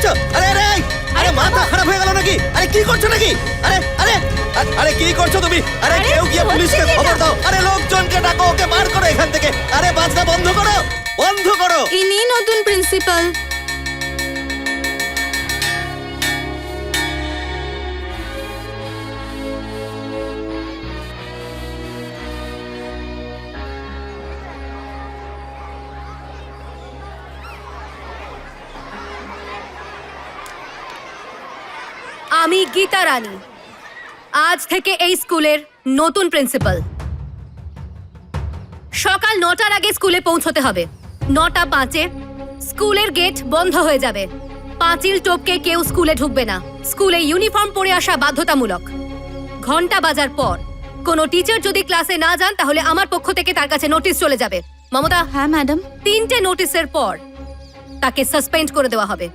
করছ? আরে আরে এই, আরে মাথা খারাপ হয়ে গেল নাকি? আরে কি করছ নাকি? আরে আরে আ- আরে কি করছ তুমি? আরে আরে, কেউ গিয়ে হচ্ছে পুলিশকে কি খবর এটা? দাও। আরে লোকজনকে ডাকো ওকে বার করো এখান থেকে। আরে বাজনা বন্ধ করো। বন্ধ করো। ইনি নতুন প্রিন্সিপাল। আমি গীতা রানী। আজ থেকে এই স্কুলের নতুন প্রিন্সিপাল। সকাল নটার আগে স্কুলে পৌঁছতে হবে। নটা পাঁচে স্কুলের গেট বন্ধ হয়ে যাবে। পাঁচিল টপকে কেউ স্কুলে ঢুকবে না। স্কুলে ইউনিফর্ম পরে আসা বাধ্যতামূলক। ঘণ্টা বাজার পর। কোনো টিচার যদি ক্লাসে না যান তাহলে আমার পক্ষ থেকে তার কাছে নোটিশ চলে যাবে। মমতা? হ্যাঁ ম্যাডাম। তিনটে নোটিশের পর তাকে সাসপেন্ড করে দেওয়া হবে।